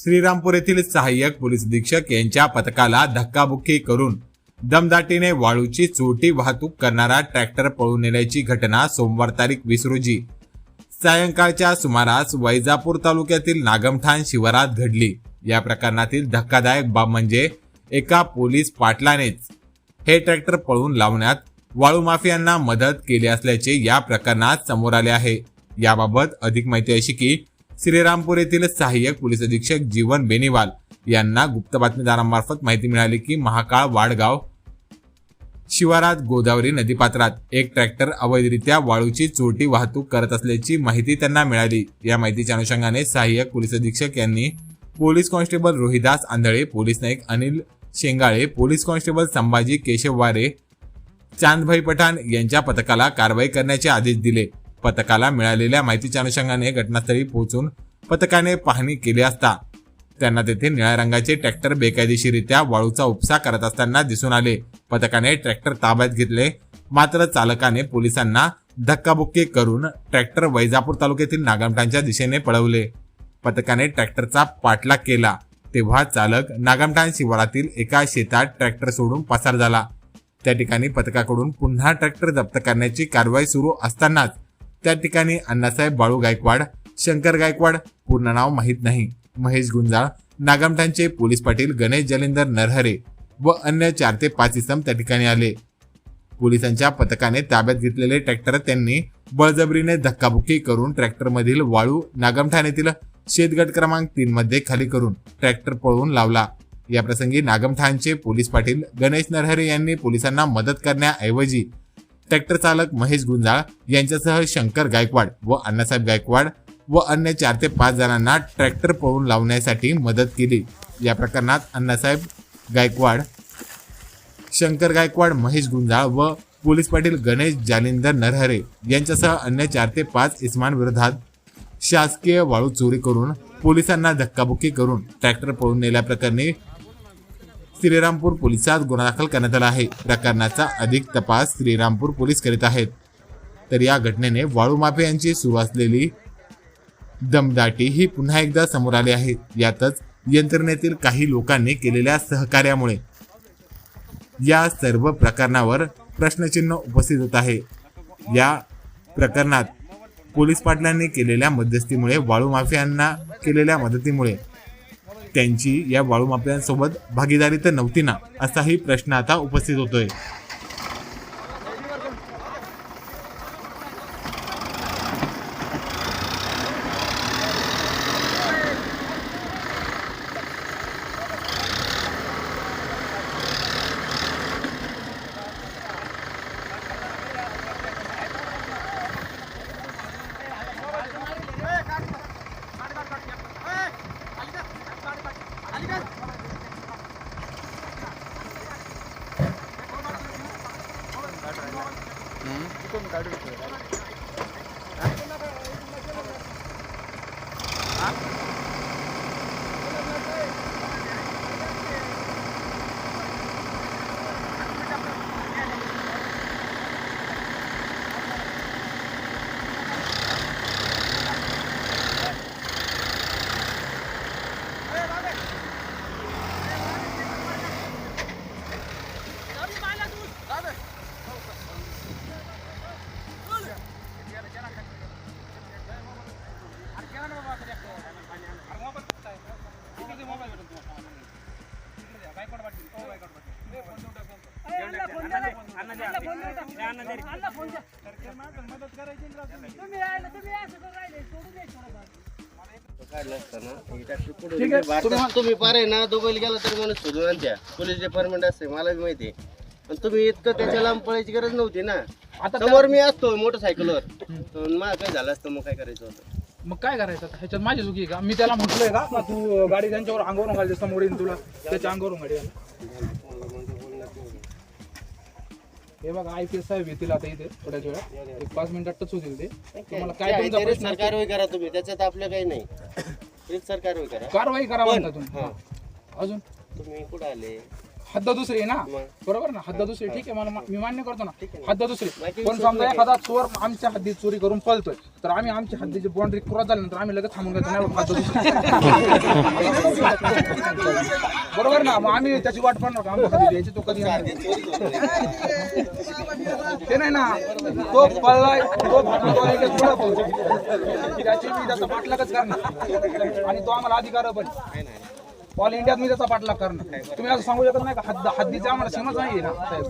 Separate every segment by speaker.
Speaker 1: श्रीरामपूर येथील सहाय्यक पोलीस अधीक्षक यांच्या पथकाला धक्काबुक्की करून दमदाटीने वाळूची चोटी वाहतूक करणारा ट्रॅक्टर पळून नेल्याची घटना सोमवार तारीख वीस रोजी सायंकाळच्या सुमारास वैजापूर तालुक्यातील नागमठाण शिवारात घडली. या प्रकरणातील धक्कादायक बाब म्हणजे एका पोलीस पाटलानेच हे ट्रॅक्टर पळून लावण्यात वाळू माफियांना मदत केली असल्याचे या प्रकरणात समोर आले आहे. याबाबत अधिक माहिती अशी की श्रीरामपूर येथील सहाय्यक पोलीस अधीक्षक जीवन बेनीवाल यांना गुप्त बातमीदारांमार्फत माहिती मिळाली की महाकाळ वाडगाव शिवारात गोदावरी नदीपात्रात एक ट्रॅक्टर अवैधरित्या वाळूची चोरटी वाहतूक करत असल्याची माहिती त्यांना मिळाली. या माहितीच्या अनुषंगाने सहाय्यक पोलीस अधीक्षक यांनी police constable Rohidas Andhale police Naik Anil Shengale police constable Sambhaji Keshav Ware Chandbhai Pathan यांच्या पथकाला कारवाई करण्याचे आदेश दिले. पथकाला मिळालेल्या माहितीच्या अनुषंगाने घटनास्थळी पोहोचून पथकाने पाहणी केली असता. त्यांना तेथे निळ्या रंगाचे ट्रॅक्टर बेकायदेशीरित्या वाळूचा उपसा करत असताना दिसून आले. पथकाने ट्रॅक्टर ताब्यात घेतले. मात्र चालकाने पोलिसांना धक्काबुक्की करून ट्रॅक्टर वैजापूर तालुक्यातील नागामठांच्या दिशेने पळवले. पथकाने ट्रॅक्टरचा पाठलाग केला. तेव्हा चालक नागामठाण शिवारातील एका शेतात ट्रॅक्टर सोडून पसार झाला. त्या ठिकाणी पथकाकडून पुन्हा ट्रॅक्टर जप्त करण्याची कारवाई सुरू असतानाच त्या ठिकाणी अण्णासाहेब बाळू गायकवाड शंकर गायकवाड पूर्ण नाव माहीत नाही. महेश गुंजाळ नागमठाणचे पोलीस पाटील गणेश जलेंदर नरहरे व अन्य चार ते पाच इसम त्या ठिकाणी आले. पोलिसांच्या पथकाने ताब्यात घेतलेले ट्रॅक्टर त्यांनी बळजबरीने धक्काबुक्की करून ट्रॅक्टरमधील वाळू नागमठाण येथील शेतगट क्रमांक तीन मध्ये खाली करून ट्रॅक्टर पळवून लावला. या प्रसंगी नागमठाणचे पोलीस पाटील गणेश नरहरे यांनी पोलिसांना मदत करण्याऐवजी ट्रॅक्टर चालक महेश गुंजाळ यांच्यासह शंकर गायकवाड व अण्णासाहेब गायकवाड व अन्य चार ते पाच जणांना ट्रॅक्टर पळून लावण्यासाठी मदत केली. या प्रकरणात अण्णासाहेब गायकवाड शंकर गायकवाड महेश गुंजाळ व पोलीस पाटील गणेश जालिंदर नरहरे यांच्यासह अन्य चार ते पाच इस्मांविरोधात शासकीय वाळू चोरी करून पोलिसांना धक्काबुक्की करून ट्रॅक्टर पळून नेल्याप्रकरणी श्रीरामपूर पोलिसात गुन्हा दाखल करण्यात आला आहे. प्रकरणाचा अधिक तपास श्रीरामपूर पोलीस करीत आहेत. तर या घटनेने वाळू माफियांची सुरू असलेली दमदाटी ही पुन्हा एकदा समोर आली आहे. यातच यंत्रणेतील काही लोकांनी केलेल्या सहकार्यामुळे या सर्व प्रकरणावर प्रश्नचिन्ह उपस्थित होत आहे. या प्रकरणात पोलीस पाटलांनी केलेल्या मध्यस्थीमुळे वाळू माफियांना केलेल्या मदतीमुळे त्यांची या वाळूमाफियांसोबत भागीदारी तर नव्हती ना असाही प्रश्न आता उपस्थित होतोय.
Speaker 2: काढलं असताना हे ट्रॅक्टर पुढे गेले. भारतात तुम्ही पार आहे ना दोघं गेला तर मला शोधून आणत्या पोलीस डिपार्टमेंट असते मला बी माहिती आहे पण तुम्ही इतकं त्याच्या लांब पळायची गरज नव्हती ना समोर मी असतो मोटरसायकलवर पण मला काय झालं असतं मग काय करायचं होतं
Speaker 3: मग काय करायचं आता? ह्याच्यात माझी चुकी आहे का? मी त्याला म्हटलोय का का तू गाडी त्यांच्यावर अंगावरून घालते समोर येईन तुला? त्याच्या अंगावरून गाडी घाल. हे बघा आय पी एस साहेब येतील आता इथे थोड्याच वेळात. एक पाच मिनिटात टच होतील ते. तुम्हाला काय
Speaker 2: काय
Speaker 3: तुमचा
Speaker 2: ते
Speaker 3: प्रश्न
Speaker 2: सर कारवाई करा तुम्ही त्याच्यात आपलं काही नाही. सर कारवाई करा.
Speaker 3: कारवाई करा म्हणता तुम्ही.
Speaker 2: हा.
Speaker 3: अजून?
Speaker 2: तुम्ही कुठं आले?
Speaker 3: हद्द दुसरी आहे ना. बरोबर ना? हद्द दुसरी. ठीक आहे मला मा- मान्य करतो ना. हद्द दुसरी. पण समजा एखादा चोर आमच्या हद्दीत चोरी करून पळतोय. तर आम्ही आमची हद्दीची बाउंड्री क्रॉस झाल्यानंतर आम्ही लगेच थांबून घेतो नाही हद्द दुसरी. बरोबर ना? मग आम्ही त्याची वाट पाहणार आमच्या हद्दीत यायची तो कधी. ते नाही ना? तो पळलाय तो. त्याची मी त्याचा पाठलागच करणार. आणि तो आम्हाला अधिकार पण. ऑल इंडियात मी त्याचा पाठलाग करणार. तुम्ही असं सांगू शकत नाही का? हद्द हद्दीची आम्हाला सीमाच नाही ना? साहेब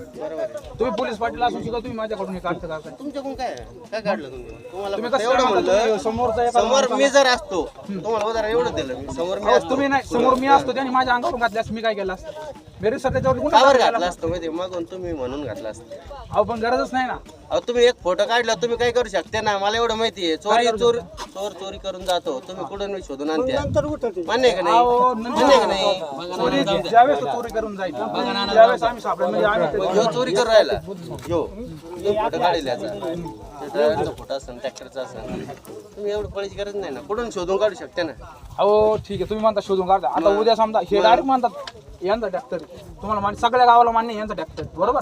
Speaker 3: तुम्ही पोलीस पाटील असून सुद्धा तुम्ही माझ्याकडून हे काढता करताय.
Speaker 2: तुमच्याकडून काय? काय काढलं तुम्ही?
Speaker 3: कसं
Speaker 2: एवढं
Speaker 3: काय?
Speaker 2: म्हणलं
Speaker 3: समोरचा
Speaker 2: समोर मी जर असतो तुम्हाला उदाहरण एवढं दिलं मी. समोर मी
Speaker 3: अहो,
Speaker 2: असतो.
Speaker 3: तुम्ही नाही समोर मी असतो त्याने माझ्या अंगावरून घातल्यास मी काय केलं असतं? मेरे सर त्याच्यावर गुन्हा
Speaker 2: कावर
Speaker 3: दाखल
Speaker 2: घातला
Speaker 3: केला
Speaker 2: असतो माहिती मागून तुम्ही म्हणून घातला असतं.
Speaker 3: अहो पण गरजच नाही ना.
Speaker 2: अहो तुम्ही एक फोटो काढला तुम्ही काय करू शकते ना? मला एवढं माहिती आहे. चोरी चोर चोर चोरी करून जातो. तुम्ही कुठून मी शोधून आणत्या मान्य आहे का
Speaker 3: अहो,
Speaker 2: नाही
Speaker 3: नंतर-
Speaker 2: मान्य आहे का नाही?
Speaker 3: चोरी ज्यावेळेस तो चोरी करून जाईल त्यावेळेस आम्ही सापडेल म्हणजे आम्ही ते-
Speaker 2: ह्यो चोरी करून राहिला. यो यो फोटो काढेल याचा. ड्रायव्हरचा फोटो असेल ट्रॅक्टरचा असेल तुम्ही एवढं पळायची गरज नाही ना. कुठून शोधून काढू शकते ना?
Speaker 3: अहो ठीक आहे. तुम्ही म्हणता शोधून काढता. आता उद्या समजा हे डायरेक्ट म्हणतात यांचा ट्रॅक्टर तुम्हाला मान्य सगळ्या गावाला मान्य यांचा ट्रॅक्टर बरोबर?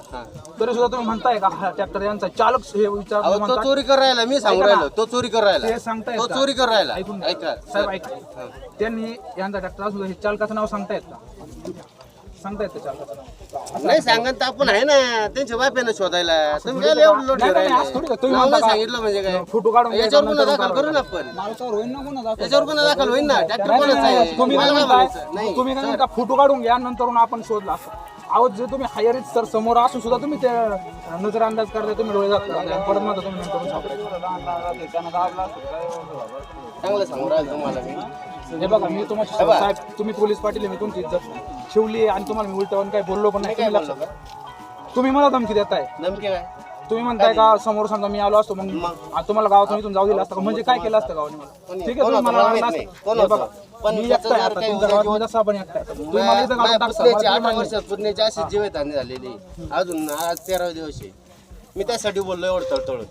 Speaker 3: तरी सुद्धा तुम्ही म्हणताय का हा ट्रॅक्टर यांचा चालक हे विचार
Speaker 2: अहो तो
Speaker 3: म्हणतात
Speaker 2: चोरी करून राहिला मी सांगू राहिलो. तो चोरी करून राहिला.
Speaker 3: ते सांगतायत
Speaker 2: तो
Speaker 3: का?
Speaker 2: चोरी करून राहिला.
Speaker 3: ऐकून घ्या.
Speaker 2: ऐका.
Speaker 3: साहेब ऐका. त्यांनी यांचा ट्रॅक्टर असू हे चालकाचं नाव सांगतायत का? सांगतायत का चालकाचं नाव?
Speaker 2: नाही सांगा तर आपण आहे ना त्यांच्या बाप्यानं शोधायला. तुम्ही काय एवढं लोट
Speaker 3: नाही, नाही,
Speaker 2: राहिले?
Speaker 3: असं थोडी का? तुम्ही का?
Speaker 2: सांगितलं म्हणजे काय?
Speaker 3: फोटो काढून
Speaker 2: याच्यावर गुन्हा
Speaker 3: नंतर
Speaker 2: दाखल करू ना आपण.
Speaker 3: मालकावर होईल ना गुन्हा दाखल.
Speaker 2: याच्यावर गुन्हा दाखल होईल ना. ट्रॅक्टर
Speaker 3: नाही,
Speaker 2: कोणाचा
Speaker 3: नाही,
Speaker 2: आहे?
Speaker 3: नाही, तुम्ही काय
Speaker 2: मला काय
Speaker 3: म्हणताय.
Speaker 2: म्हणायचं? नाही.
Speaker 3: तुम्ही काय म्हणता फोटो काढून घ्या नंतर आपण शोधला असं. अहो जे तुम्ही हायरित सर समोर असून सुद्धा तुम्ही ते नजर अंदाज करताय तुम्ही डोळे जात. परत म्हणता तुम्ही नंतर
Speaker 2: चांगलं सांगू राहिलो तुम्हाला मी.
Speaker 3: हे बघा मी तुम्हाला. साहेब तुम्ही पोलीस पाटील आहे, मी तुमची इज्जत आहे आणि तुम्हाला मी उलटवून काही बोललो पण नाही.
Speaker 2: काय
Speaker 3: तुम्ही तुम्ही मला धमकी देताय.
Speaker 2: नेमके काय?
Speaker 3: तुम्ही म्हणताय का समोर समजा मी आलो असतो मग आ, तुम्हाला गावातून इथून जाऊ दिलं असतं का? म्हणजे काय केलं असतं गावाने मला ठीक आहे तुम्ही मला
Speaker 2: मला माहीत नाही.
Speaker 3: असतं. हे? बघा
Speaker 2: पण
Speaker 3: मी
Speaker 2: त्याचं
Speaker 3: एकटा आहे
Speaker 2: जर
Speaker 3: आता
Speaker 2: काही
Speaker 3: तुमच्या
Speaker 2: उद्या
Speaker 3: गावात जसं आपण एकटा आहे. तुम्ही मला इथं
Speaker 2: माझ्या
Speaker 3: गावात टाकता
Speaker 2: पुतण्याची
Speaker 3: मला
Speaker 2: आठ
Speaker 3: ते मान्य
Speaker 2: वर्षात पुतण्याची अशी जीवितहानी झालेली अजून आज तेरा दिवस आहे मी त्यासाठी बोललो एवढं तळतळून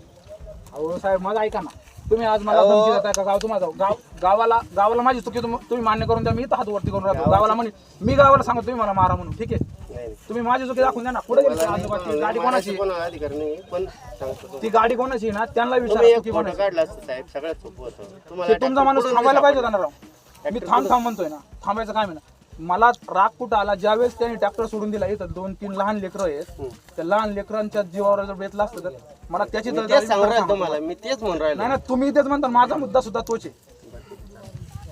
Speaker 3: अहो साहेब माझं ऐका ना तुम्ही आज मला
Speaker 2: अहो.
Speaker 3: धमकी देताय का गाव तुम्हाला जाऊ गाव गावाला गावाला माझी चुकी तुम- तुम्ही मान्य करून द्या मी इथं हात वरती करून राहतो गावाला म्हणे मी गावाला सांगतो तुम्ही मला मारा म्हणून ठीक आहे
Speaker 2: नाही
Speaker 3: तुम्ही माझी चुकी दाखवून द्या ना. पुढे गेली
Speaker 2: मला
Speaker 3: आजोबा ती
Speaker 2: नाही-
Speaker 3: गाडी
Speaker 2: मला
Speaker 3: कोणाची?
Speaker 2: कोणाला अधिकार नाही पण सांगतो तुम्हाला.
Speaker 3: ती गाडी कोणाची ना त्यांना
Speaker 2: तुम्ही
Speaker 3: विचारा
Speaker 2: एक
Speaker 3: चुकी
Speaker 2: फोटो
Speaker 3: कोणाची.
Speaker 2: काढला असतं साहेब सगळ्यात सोपं होतं.
Speaker 3: ते
Speaker 2: तुम्हाला
Speaker 3: तुमचा माणूस थांबायला पाहिजे? होता ना राव. मी थांब थांब म्हणतोय ना. थांबायचं काय म्हणा? मला राग कुठं आला? ज्यावेळेस त्याने ट्रॅक्टर सोडून दिला इथं दोन तीन लहान लेकरं आहेत. त्या लहान लेकरांच्या जीवावर जर बेतला असतं तर मला त्याची
Speaker 2: मी
Speaker 3: तर
Speaker 2: तेच सांगू राहिलो तुम्हाला. मी तेच म्हणून राहिलो.
Speaker 3: नाही ना तुम्ही तेच म्हणता. माझा मुद्दा सुद्धा तोच आहे.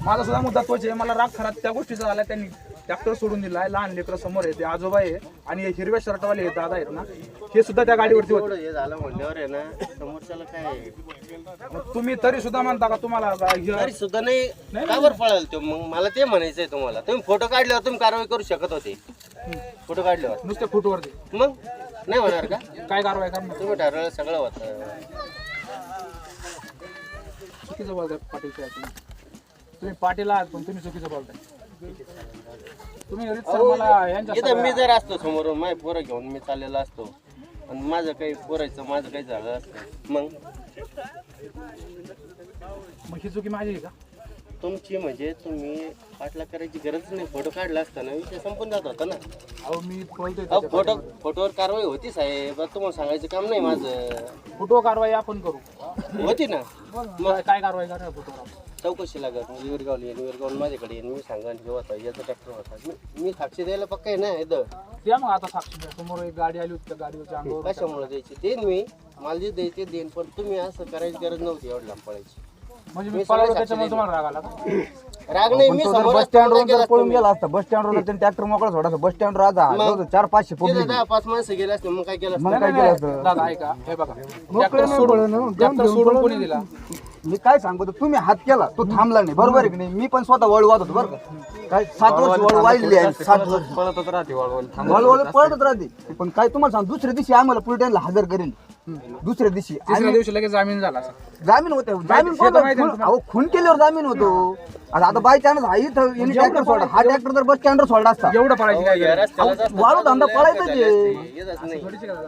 Speaker 3: माझा सुद्धा मुद्दा तोच आहे. मला राग खराब त्या गोष्टीचा आला त्यांनी ट्रॅक्टर सोडून दिलाय लहान लेकरं समोर आहे ते आजोबा आहे आणि हे हिरव्या शर्टवाले हे दादा आहेत ना हे सुद्धा त्या गाडीवरती होते.
Speaker 2: हे झालं म्हणल्यावर आहे ना समोरच्याला काय
Speaker 3: मग तुम्ही तरी सुद्धा म्हणता का तुम्हाला हे-
Speaker 2: तरी सुद्धा नाही का बरं पळाल तो? मग मला ते म्हणायचंय तुम्हाला. तुम्ही फोटो काढल्यावर तुम्ही कारवाई करू शकत होते. फोटो काढल्यावर.
Speaker 3: नुसते फुटवरती.
Speaker 2: मग? नाही होणार का?
Speaker 3: काय कारवाई करणार?
Speaker 2: तुम्ही ठरवलं सगळं होतं.
Speaker 3: चुकीचं बोलताय पाटील साहेब तुम्ही. तुम्ही पाटील आहात पण तुम्ही चुकीचं बोलताय. तुम्ही रीतसर मला यांच्या
Speaker 2: इथं मी जर असतो समोरून माझे पोरं घेऊन मी चाललेलो असतो. आणि माझं काही पोरायचं माझं काही झालं असतं. मग?
Speaker 3: मग ही चुकी माझी आहे का?
Speaker 2: तुमची म्हणजे तुम्ही पाठला करायची गरज नाही. फोटो काढला असता ना विषय संपून जात होता ना.
Speaker 3: अहो मी बोलतोय
Speaker 2: अहो
Speaker 3: त्याच्या
Speaker 2: फोटो फोटोवर कारवाई होती साहेब. आता तुम्हाला सांगायचं काम नाही माझं.
Speaker 3: फोटो कारवाई आपण करू.
Speaker 2: होती ना.
Speaker 3: मग? काय कारवाई करणार फोटो कारवाई
Speaker 2: चौकशी लागत म्हणजे विरगावली येईन विरगावून माझ्याकडे येईन मी सांगा हे होता याचा ट्रॅक्टर होता. मी- मी साक्षी द्यायला पक्का आहे ना इथं
Speaker 3: द्या मग आता साक्षी द्या. समोर एक गाडी आली होती त्या गाडीवरच्या अंगावर
Speaker 2: कशामुळे द्यायची? देईन मी. मला जे द्यायचे देईन पण तुम्ही असं करायची गरज नव्हती एवढं लांब पळायची.
Speaker 3: म्हणजे
Speaker 2: मी
Speaker 3: मी
Speaker 2: सगळं
Speaker 3: पळालो
Speaker 2: साक्षी
Speaker 3: त्याच्यामुळे
Speaker 2: देईन.
Speaker 3: तुम्हाला राग आला का?
Speaker 2: राग नाही मी समोर
Speaker 4: बस स्टँडवर
Speaker 2: गेला
Speaker 4: जर पळून
Speaker 2: असतो
Speaker 4: गेला असता बस स्टँडवर त्यांनी ट्रॅक्टर मोकळा सोडायचा बस स्टँडवर आता जवळजवळ चार पाचशे पब्लिक
Speaker 2: दहा पाच माणसं गेले असते मग काय केलं असतं?
Speaker 4: मग काय
Speaker 3: नाही,
Speaker 4: केलं
Speaker 3: नाही,
Speaker 4: असतं?
Speaker 3: दादा ऐका हे बघा. ट्रॅक्टर सोडून ट्रॅक्टर सोडून कोणी दिला?
Speaker 4: मी काय सांगतो तुम्ही हात केला तो थांबला नाही. बरोबर आहे की नाही? मी पण स्वतः वळू वाहत होतो बरं का. काय सात वर्ष वळू आहे सात वर्ष.
Speaker 5: पळतच राहते वळवळ
Speaker 4: वळवळ पळतच राहते. पण काय तुम्हाला सांग दुसऱ्या दिवशी आम्हाला पुलिटांना हजर करेल. दुसऱ्या दिवशी.
Speaker 3: तिसऱ्या दिवशी लगेच जामीन झाला असा.
Speaker 4: जामीन होते. जामीन
Speaker 3: हे तर
Speaker 4: कोणता?
Speaker 3: माहिती आहे ना
Speaker 4: खून- अहो खून केल्यावर जामीन होतो. आता आता बाय चान्स हा इथं यांनी ट्रॅक्टर सोडा. हा ट्रॅक्टर जर बस स्टँडवर सोडला असता.
Speaker 3: एवढं पळायची काय गरज?
Speaker 4: वाळू धंदा पळायचा
Speaker 2: नाही.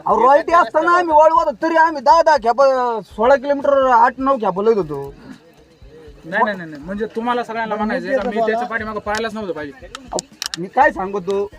Speaker 4: अहो रॉयल्टी असताना आम्ही वळू वाहतो तरी आम्ही दहा दहा खेप सोळा किलोमीटर आठ नऊ खेप लईत होतो.
Speaker 3: नाही नाही नाही नाही. म्हणजे तुम्हाला सगळ्यांना म्हणायचं का? मी त्याच्या पाठीमागं पळायलाच नव्हतं पाहिजे.
Speaker 4: अहो, मी काय सांगतो?